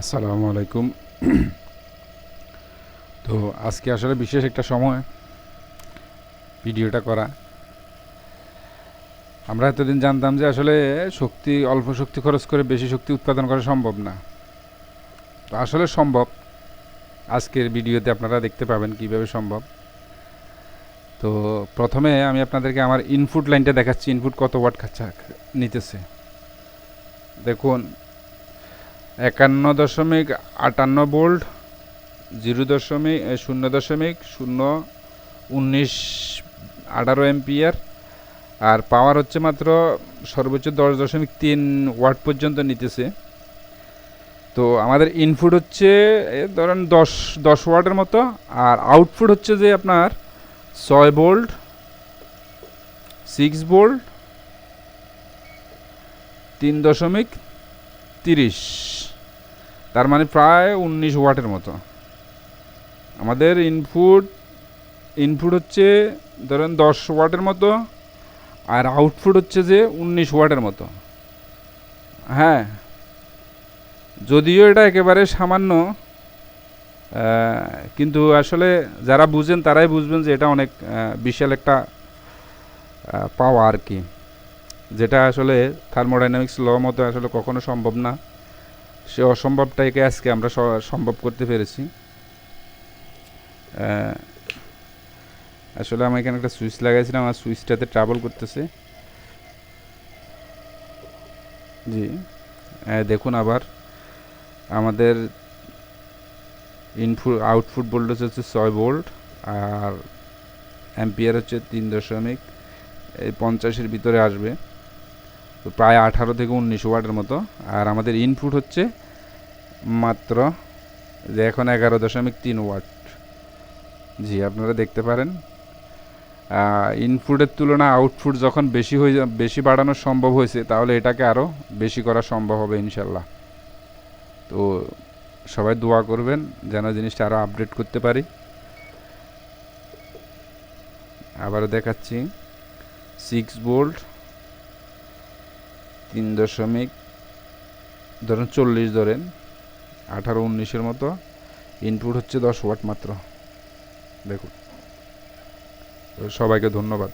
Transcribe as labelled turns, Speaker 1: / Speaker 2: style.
Speaker 1: আসসালামু আলাইকুম। তো আজকে আসলে বিশেষ একটা সময় ভিডিওটা করা। আমরা এতদিন জানতাম যে আসলে শক্তি, অল্প শক্তি খরচ করে বেশি শক্তি উৎপাদন করা সম্ভব না। তো আসলে সম্ভব। আজকের ভিডিওতে আপনারা দেখতে পাবেন কীভাবে সম্ভব। তো প্রথমে আমি আপনাদেরকে আমার ইনপুট লাইনটা দেখাচ্ছি। ইনপুট কত ওয়াট খাচ্ছা নিতেছে। দেখুন একান্ন দশমিক আটান্ন ভোল্ট, জিরো দশমিক শূন্য দশমিক, শূন্য উনিশ আঠারো এমপিয়ার আর পাওয়ার হচ্ছে মাত্র সর্বোচ্চ দশ দশমিক তিন ওয়াট পর্যন্ত নিতেছে। তো আমাদের ইনপুট হচ্ছে ধরেন দশ দশ ওয়াটের মতো, আর আউটপুট হচ্ছে যে আপনার ছয় বোল্ট সিক্স বোল্ট তিন দশমিক তিরিশ। তার মানে প্রায় উনিশ ওয়াটের মতো। আমাদের ইনপুট ইনপুট হচ্ছে ধরেন দশ ওয়াটের মতো, আর আউটপুট হচ্ছে যে উনিশ ওয়াটের মতো। হ্যাঁ যদিও এটা একেবারে সামান্য কিন্তু আসলে যারা বুঝেন তারাই বুঝবেন যে এটা অনেক বিশাল একটা পাওয়া আর কি। যেটা আসলে থার্মোডাইনামিক্স ল মতো আসলে কখনো সম্ভব না। সে অসম্ভবটাকে আজকে আমরা সম্ভব করতে পেরেছি। আসলে আমি এখানে একটা সুইচ লাগাইছিলাম, আর সুইচটাতে ট্রাভেল করতেছে। জি। দেখুন আবার, আমাদের ইনপুট আউটপুট ভোল্টেজ হচ্ছে ছয় ভোল্ট আর অ্যাম্পিয়ার হচ্ছে তিন দশমিক পঞ্চাশের ভিতরে আসবে। তো প্রায় আঠারো থেকে উনিশ ওয়াটের মতো। আর আমাদের ইনপুট হচ্ছে মাত্র যে এখন এগারো দশমিক তিন ওয়াট। জি, আপনারা দেখতে পারেন। ইনপুটের তুলনায় আউটপুট যখন বেশি হয়ে বেশি বাড়ানো সম্ভব হয়েছে, তাহলে এটাকে আরও বেশি করা সম্ভব হবে ইনশাল্লাহ। তো সবাই দোয়া করবেন যেন জিনিসটা আরও আপডেট করতে পারি। আবারও দেখাচ্ছি। সিক্স ভোল্ট তিন দশমিক, ধরেন চল্লিশ ধরেন, আঠারো উনিশের মতো ইনপুট হচ্ছে দশ ওয়াট মাত্র। দেখুন। সবাইকে ধন্যবাদ।